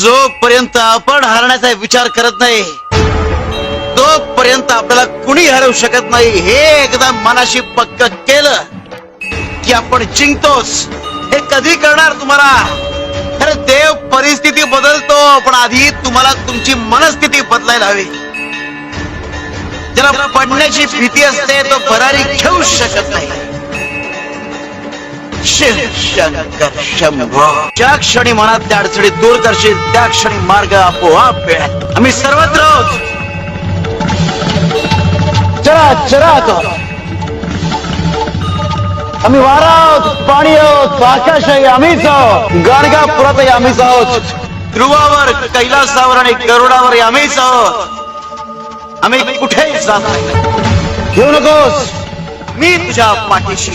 जोपर्यंत आपण हरण्याचा विचार करत नाही तोपर्यंत आपल्याला कुणी हरवू शकत नाही. हे एकदा मनाशी पक्क केलं की आपण जिंकतोच. हे कधी करणार तुम्हाला? अरे देव परिस्थिती बदलतो पण आधी तुम्हाला तुमची मनस्थिती बदलायला हवी. ज्याला पडण्याची भीती असते तो भरारी घेऊ शकत नाही. शंकर शंभो ज्या क्षणी मनातल्या अडचणी दूर करशील त्या क्षणी मार्ग आपोआप मिळेल. आम्ही सर्वत्र आहोत. चला चला तो. आम्ही वारा आहोत पाणी आहोत आकाश आहे आम्हीच आहोत. गाणगापुरातही आम्हीच आहोत. ध्रुवावर कैलासावर आणि गरुडावर आम्हीच आहोत. आम्ही कुठेही जात नाही. घेऊ नकोस. मी तुझ्या पाठीशी